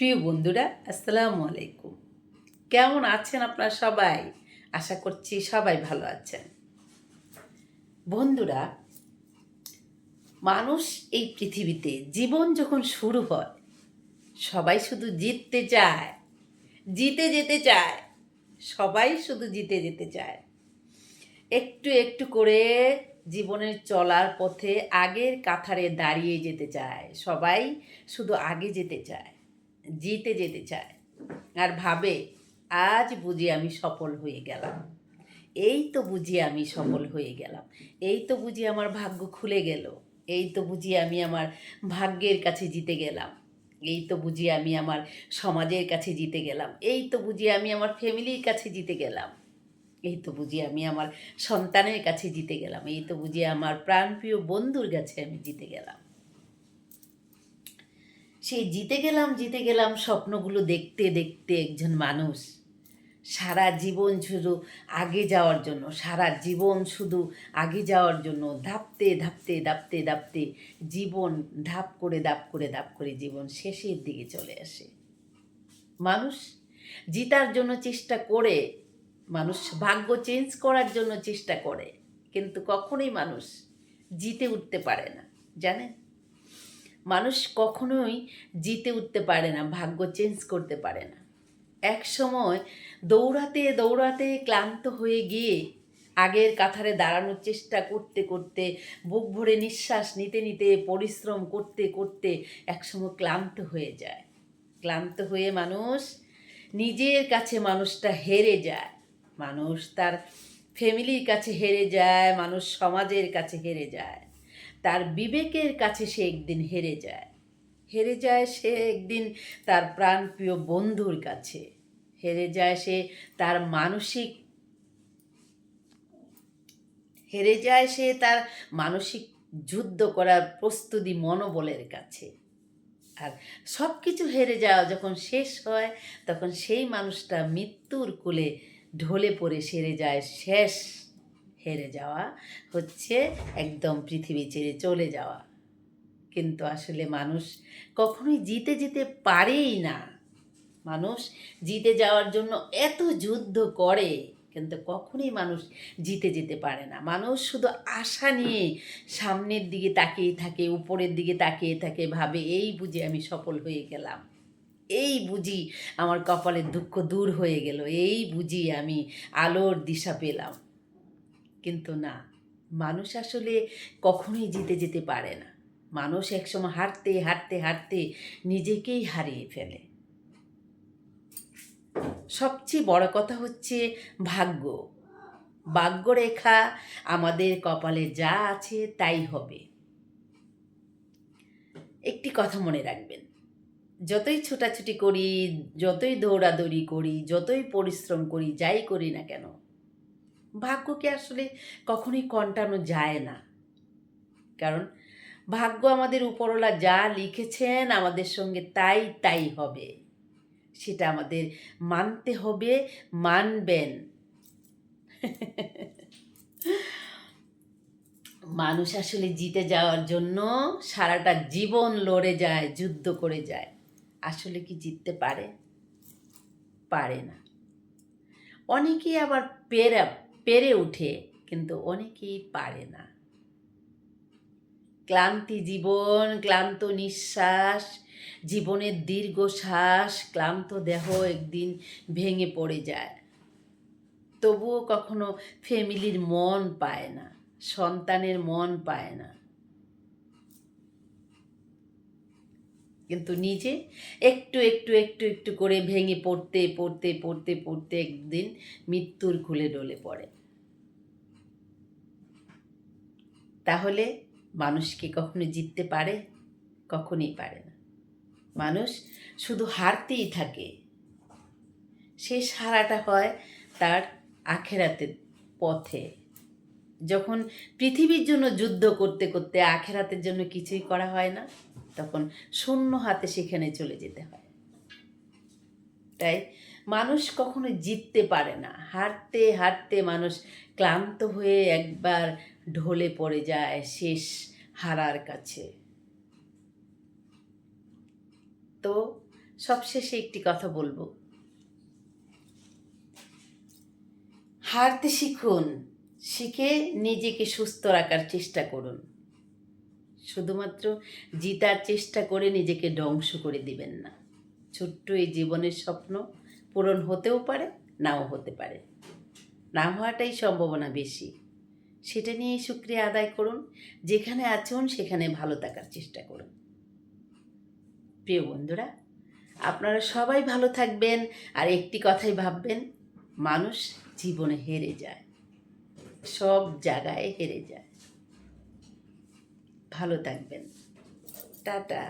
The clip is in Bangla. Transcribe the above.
প্রিয় বন্ধুরা, আসসালামু আলাইকুম। কেমন আছেন আপনারা সবাই? আশা করছি সবাই ভালো আছেন। বন্ধুরা, মানুষ এই পৃথিবীতে জীবন যখন শুরু হয়, সবাই শুধু জিততে চায়, জিতে যেতে চায়, সবাই শুধু জিতে যেতে চায়। একটু একটু করে জীবনের চলার পথে আগের কাথারে দাঁড়িয়ে যেতে চায়, সবাই শুধু আগে যেতে চায়। জিতে যেতে চায়। আর ভাবে, আজ বুঝি আমি সফল হয়ে গেলাম। এই তো বুঝি আমি সফল হয়ে গেলাম। এই তো বুঝি আমার ভাগ্য খুলে গেল। এই তো বুঝি আমি আমার ভাগ্যের কাছে জিতে গেলাম। এই তো বুঝি আমি আমার সমাজের কাছে জিতে গেলাম। এই তো বুঝি আমি আমার ফ্যামিলির কাছে জিতে গেলাম। এই তো বুঝি আমি আমার সন্তানের কাছে জিতে গেলাম। এই তো বুঝি আমার প্রাণপ্রিয় বন্ধুর কাছে আমি জিতে গেলাম। সেই জিতে গেলাম জিতে গেলাম স্বপ্নগুলো দেখতে দেখতে একজন মানুষ। সারা জীবন শুধু আগে যাওয়ার জন্য, সারা জীবন শুধু আগে যাওয়ার জন্য ধাপতে ধাপতে ধাপতে ধাপতে জীবন ধাপ করে ধাপ করে ধাপ করে জীবন শেষের দিকে চলে আসে। মানুষ জিতার জন্য চেষ্টা করে, মানুষ ভাগ্য চেঞ্জ করার জন্য চেষ্টা করে, কিন্তু কখনোই মানুষ জিতে উঠতে পারে না, জানেন? মানুষ কখনোই জিতে উঠতে পারে না, ভাগ্য চেঞ্জ করতে পারে না। এক সময় দৌড়াতে দৌড়াতে ক্লান্ত হয়ে গিয়ে আগের কাথারে দাঁড়ানোর চেষ্টা করতে করতে, বুক ভরে নিঃশ্বাস নিতে নিতে, পরিশ্রম করতে করতে একসময় ক্লান্ত হয়ে যায়। ক্লান্ত হয়ে মানুষ নিজের কাছে মানুষটা হেরে যায়। মানুষ তার ফ্যামিলির কাছে হেরে যায়, মানুষ সমাজের কাছে হেরে যায়। তার বিবেকের কাছে সে একদিন হেরে যায়। হেরে যায় সে একদিন তার প্রাণপ্রিয় বন্ধুর কাছে। হেরে যায় সে তার মানসিক, হেরে যায় সে তার মানসিক যুদ্ধ করার প্রস্তুতি মনোবলের কাছে। আর সব কিছু হেরে যাওয়া যখন শেষ হয়, তখন সেই মানুষটা মৃত্যুর কোলে ঢলে পড়ে সেরে যায় শেষ হেরে যাওয়া হচ্ছে একদম পৃথিবী ছেড়ে চলে যাওয়া। কিন্তু আসলে মানুষ কখনোই জিতে যেতে পারেই না। মানুষ জিতে যাওয়ার জন্য এত যুদ্ধ করে, কিন্তু কখনোই মানুষ জিতে যেতে পারে না। মানুষ শুধু আশা নিয়ে সামনের দিকে তাকিয়ে থাকে, উপরের দিকে তাকিয়ে থাকে, ভাবে, এই বুঝি আমি সফল হয়ে গেলাম। এই বুঝি আমার কপালের দুঃখ দূর হয়ে গেল। এই বুঝি আমি আলোর দিশা পেলাম। কিন্তু না। মানুষ আসলে কখনোই জিতে যেতে পারে না। মানুষ একসময় হারতে হারতে হারতে নিজেকেই হারিয়ে ফেলে। সবচেয়ে বড় কথা হচ্ছে ভাগ্য। ভাগ্যরেখা আমাদের কপালে যা আছে তাই হবে। একটি কথা মনে রাখবেন, যতই ছোটাছুটি করি, যতই দৌড়াদৌড়ি করি, যতই পরিশ্রম করি, যাই করি না কেন ভাগ্যকে আসলে কখনোই কন্টানো যায় না। কারণ ভাগ্য আমাদের উপরওয়ালা যা লিখেছেন আমাদের সঙ্গে তাই তাই হবে। সেটা আমাদের মানতে হবে, মানবেন। মানুষ আসলে জিতে যাওয়ার জন্য সারাটা জীবন লড়ে যায়, যুদ্ধ করে যায়। আসলে কি জিততে পারে? পারে না। অনেকেই আবার পেরে পেরে ওঠে, কিন্তু অনেকেই পারে না। ক্লান্তি জীবন, ক্লান্ত নিঃশ্বাস, জীবনের দীর্ঘশ্বাস, ক্লান্ত দেহ একদিন ভেঙে পড়ে যায়। তবুও কখনো ফ্যামিলির মন পায় না, সন্তানের মন পায় না। কিন্তু নিজে একটু একটু একটু একটু করে ভেঙে পড়তে পড়তে পড়তে পড়তে একদিন মৃত্যুর খুলে ডলে পড়ে। তাহলে মানুষকে কখনো জিততে পারে? কখনই পারে না। মানুষ শুধু হারতেই থাকে। সেই সারাটা হয় তার আখেরাতের পথে। যখন পৃথিবীর জন্য যুদ্ধ করতে করতে আখেরাতের জন্য কিছুই করা হয় না। তখন শূন্য হাতে সেখানে চলে যেতে হয়। তাই মানুষ কখনো জিততে পারে না। হারতে হারতে মানুষ ক্লান্ত হয়ে একবার ঢলে পড়ে যায় শেষ হারার কাছে। তো সবশেষে একটি কথা বলব। হারতে শিখুন, শিখে নিজেকে সুস্থ রাখার চেষ্টা করুন। শুধুমাত্র জিতার চেষ্টা করে নিজেকে ধ্বংস করে দিবেন না। ছোট্ট এই জীবনের স্বপ্ন পূরণ হতেও পারে, নাও হতে পারে। না হওয়াটাই সম্ভাবনা বেশি। সেটা নিয়েই শুক্রিয়া আদায় করুন, যেখানে আছেন সেখানে ভালো থাকার চেষ্টা করুন। প্রিয় বন্ধুরা, আপনারা সবাই ভালো থাকবেন আর একটি কথাই ভাববেন, মানুষ জীবনে হেরে যায়, সব জায়গায় হেরে যায়। ভালো থাকবেন। টাটা।